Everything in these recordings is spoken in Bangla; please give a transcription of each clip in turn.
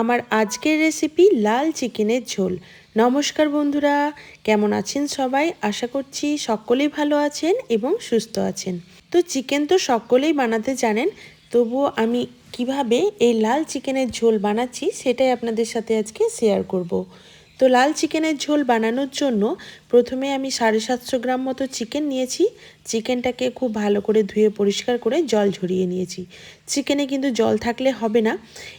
আমার আজকের রেসিপি লাল চিকেনের ঝোল। নমস্কার বন্ধুরা, কেমন আছেন সবাই? আশা করছি সকলেই ভালো আছেন এবং সুস্থ আছেন। তো চিকেন তো সকলেই বানাতে জানেন, তবুও আমি কীভাবে এই লাল চিকেনের ঝোল বানাচ্ছি সেটাই আপনাদের সাথে আজকে শেয়ার করব। তো লাল চিকেনের ঝোল বানানোর জন্য প্রথমে আমি সাড়ে সাতশো গ্রাম মতো চিকেন নিয়েছি। চিকেনটাকে খুব ভালো করে ধুয়ে পরিষ্কার করে জল ঝরিয়ে নিয়েছি। চিকেনে কিন্তু জল থাকলে হবে না।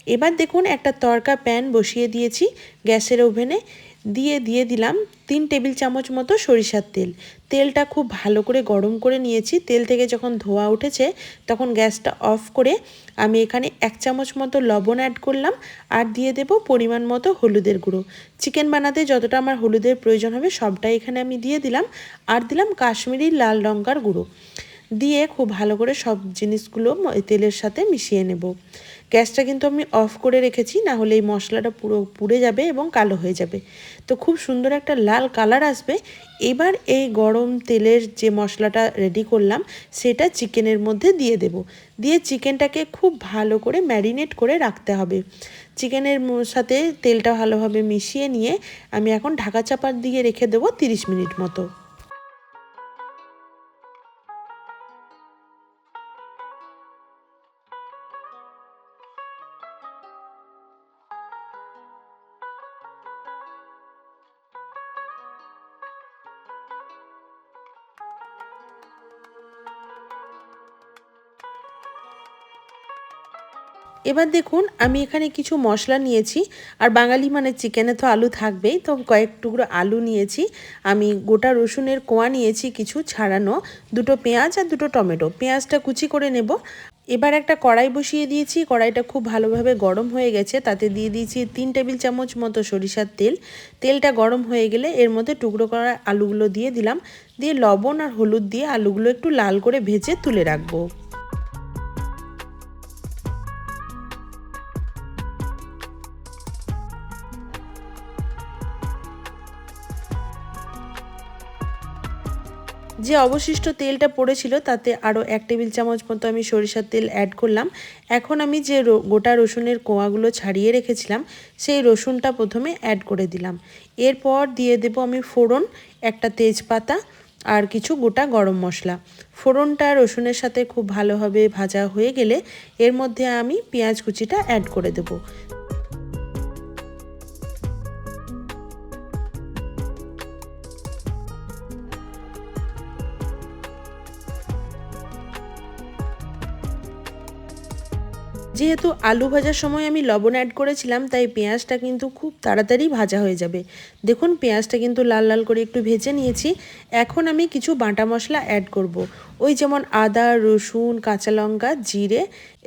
এবার দেখুন একটা তরকা প্যান বসিয়ে দিয়েছি গ্যাসের ওভেনে। দিয়ে দিয়ে দিলাম তিন টেবিল চামচ মতো সরিষার তেল। তেলটা খুব ভালো করে গরম করে নিয়েছি। তেল থেকে যখন ধোয়া উঠেছে, তখন গ্যাসটা অফ করে আমি এখানে এক চামচ মতো লবণ অ্যাড করলাম আর দিয়ে দেব পরিমাণ মতো হলুদের গুঁড়ো। চিকেন বানাতে যতটা আমার হলুদের প্রয়োজন হবে, সবটাই এখানে আমি দিয়ে দিলাম আর দিলাম কাশ্মীরি লাল লঙ্কার গুঁড়ো। দিয়ে খুব ভালো করে সব জিনিসগুলো তেলের সাথে মিশিয়ে নেব। গ্যাসটা কিন্তু আমি অফ করে রেখেছি, না হলে এই মশলাটা পুরো পুড়ে যাবে এবং কালো হয়ে যাবে। তো খুব সুন্দর একটা লাল কালার আসবে। এবার এই গরম তেলের যে মশলাটা রেডি করলাম, সেটা চিকেনের মধ্যে দিয়ে দেব। দিয়ে চিকেনটাকে খুব ভালো করে ম্যারিনেট করে রাখতে হবে। চিকেনের সাথে তেলটা ভালোভাবে মিশিয়ে নিয়ে আমি এখন ঢাকা চাপার দিয়ে রেখে দেবো তিরিশ মিনিট মতো। এবার দেখুন, আমি এখানে কিছু মশলা নিয়েছি, আর বাঙালি মানে চিকেনে তো আলু থাকবেই, তো কয়েক টুকরো আলু নিয়েছি। আমি গোটা রসুনের কোয়া নিয়েছি কিছু ছাড়ানো, দুটো পেঁয়াজ আর দুটো টমেটো। পেঁয়াজটা কুচি করে নেব। এবার একটা কড়াই বসিয়ে দিয়েছি, কড়াইটা খুব ভালোভাবে গরম হয়ে গেছে, তাতে দিয়ে দিয়েছি তিন টেবিল চামচ মতো সরিষার তেল। তেলটা গরম হয়ে গেলে এর মধ্যে টুকরো করা আলুগুলো দিয়ে দিলাম। দিয়ে লবণ আর হলুদ দিয়ে আলুগুলো একটু লাল করে ভেজে তুলে রাখব। যে অবশিষ্ট তেলটা পড়েছিল, তাতে আরও এক টেবিল চামচ মতো আমি সরিষার তেল অ্যাড করলাম। এখন আমি যে গোটা রসুনের কোয়াগুলো ছাড়িয়ে রেখেছিলাম, সেই রসুনটা প্রথমে অ্যাড করে দিলাম। এরপর দিয়ে দেব আমি ফোড়ন, একটা তেজপাতা আর কিছু গোটা গরম মশলা। ফোড়নটা রসুনের সাথে খুব ভালোভাবে ভাজা হয়ে গেলে এর মধ্যে আমি পেঁয়াজ কুচিটা অ্যাড করে দেবো। যেহেতু আলু ভাজার সময় আমি লবণ অ্যাড করেছিলাম, তাই পেঁয়াজটা কিন্তু খুব তাড়াতাড়ি ভাজা হয়ে যাবে। দেখুন, পেঁয়াজটা কিন্তু লাল লাল করে একটু ভেজে নিয়েছি। এখন আমি কিছু বাটা মশলা অ্যাড করব। ওই যেমন আদা, রসুন, কাঁচা লঙ্কা, জিরে,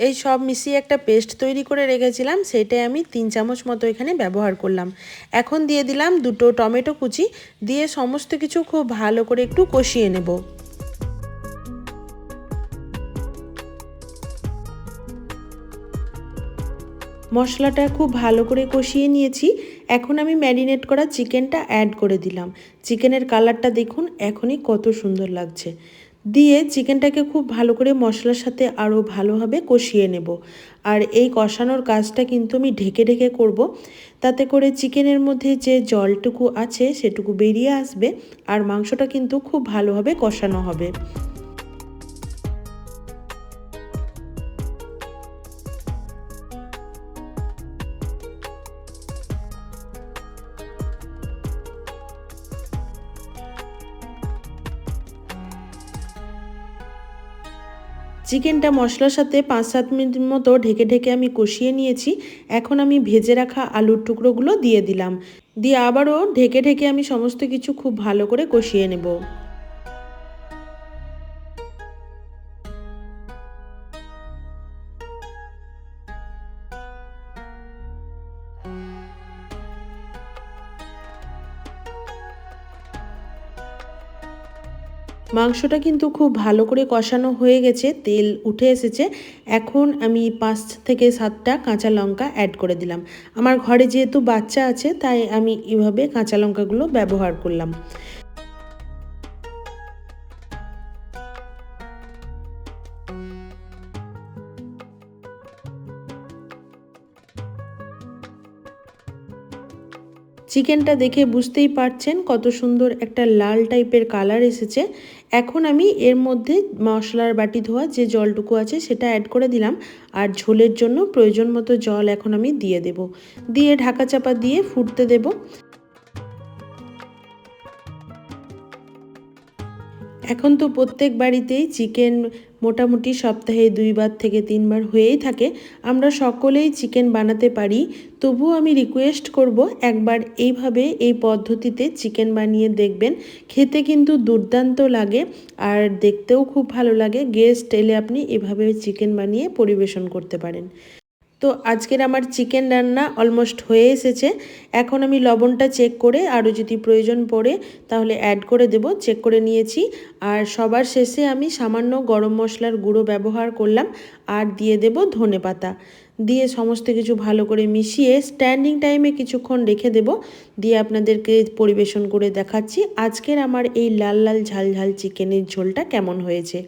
এই সব মিশিয়ে একটা পেস্ট তৈরি করে রেখেছিলাম, সেটাই আমি তিন চামচ মতো এখানে ব্যবহার করলাম। এখন দিয়ে দিলাম দুটো টমেটো কুচি, দিয়ে সমস্ত কিছু খুব ভালো করে একটু কষিয়ে নেব। মশলাটা খুব ভালো করে কষিয়ে নিয়েছি। এখন আমি ম্যারিনেট করা চিকেনটা অ্যাড করে দিলাম। চিকেনের কালারটা দেখুন, এখনই কত সুন্দর লাগছে। দিয়ে চিকেনটাকে খুব ভালো করে মশলার সাথে আরও ভালোভাবে কষিয়ে নেব। আর এই কষানোর কাজটা কিন্তু আমি ঢেকে ঢেকে করব। তাতে করে চিকেনের মধ্যে যে জলটুকু আছে সেটুকু বেরিয়ে আসবে। আর মাংসটা কিন্তু খুব ভালোভাবে কষানো হবে। চিকেনটা মশলার সাথে পাঁচ সাত মিনিট মতো ঢেকে ঢেকে আমি কষিয়ে নিয়েছি। এখন আমি ভেজে রাখা আলুর টুকরোগুলো দিয়ে দিলাম। দিয়ে আবারও ঢেকে ঢেকে আমি সমস্ত কিছু খুব ভালো করে কষিয়ে নেব। মাংসটা কিন্তু খুব ভালো করে কষানো হয়ে গেছে, তেল উঠে এসেছে। এখন আমি পাঁচ থেকে সাতটা কাঁচা লঙ্কা অ্যাড করে দিলাম। আমার ঘরে যেহেতু বাচ্চা আছে, তাই আমি এভাবে কাঁচা লঙ্কাগুলো ব্যবহার করলাম। চিকেনটা দেখে বুঝতেই পারছেন কত সুন্দর একটা লাল টাইপের কালার এসেছে। এখন আমি এর মধ্যে মশলার বাটি ধোয়া যে জলটুকু আছে সেটা অ্যাড করে দিলাম। আর ঝোলের জন্য প্রয়োজন মতো জল এখন আমি দিয়ে দেব। দিয়ে ঢাকা চাপা দিয়ে ফুটতে দেব। এখন তো প্রত্যেক বাড়িতেই চিকেন মোটামুটি সপ্তাহে দুইবার থেকে তিনবার হয়েই থাকে। আমরা সকলেই চিকেন বানাতে পারি। তবুও আমি রিকোয়েস্ট করব একবার এইভাবে এই পদ্ধতিতে চিকেন বানিয়ে দেখবেন। খেতে কিন্তু দুর্দান্ত লাগে আর দেখতেও খুব ভালো লাগে। গেস্ট এলে আপনি এভাবে চিকেন বানিয়ে পরিবেশন করতে পারেন। তো আজকের আমার চিকেন রান্না অলমোস্ট হয়ে এসেছে। এখন আমি লবণটা চেক করে আরও যদি প্রয়োজন পড়ে তাহলে অ্যাড করে দেব চেক করে নিয়েছি। আর সবার শেষে আমি সামান্য গরম মশলার গুঁড়ো ব্যবহার করলাম আর দিয়ে দেব ধনে পাতা। দিয়ে সমস্ত কিছু ভালো করে মিশিয়ে স্ট্যান্ডিং টাইমে কিছুক্ষণ রেখে দেব। দিয়ে আপনাদেরকে পরিবেশন করে দেখাচ্ছি আজকের আমার এই লাল লাল ঝাল ঝাল চিকেনের ঝোলটা কেমন হয়েছে।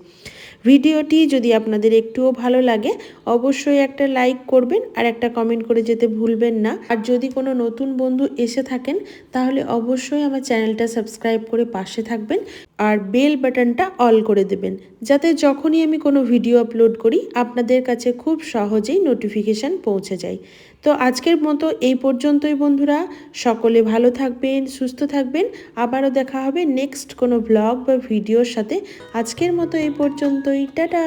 ভিডিওটি যদি আপনাদের একটুও ভালো লাগে, অবশ্যই একটা লাইক করবেন আর একটা কমেন্ট করে যেতে ভুলবেন না। আর যদি কোনো নতুন বন্ধু এসে থাকেন, তাহলে অবশ্যই আমার চ্যানেলটা সাবস্ক্রাইব করে পাশে থাকবেন আর বেল বাটনটা অল করে দেবেন, যাতে যখনই আমি কোনো ভিডিও আপলোড করি, আপনাদের কাছে খুব সহজেই নোটিফিকেশান পৌঁছে যায়। তো আজকের মতো এই পর্যন্তই বন্ধুরা। সকলে ভালো থাকবেন, সুস্থ থাকবেন। আবারও দেখা হবে নেক্সট কোনো ব্লগ বা ভিডিওর সাথে। আজকের মতো এই পর্যন্তই। টাটা!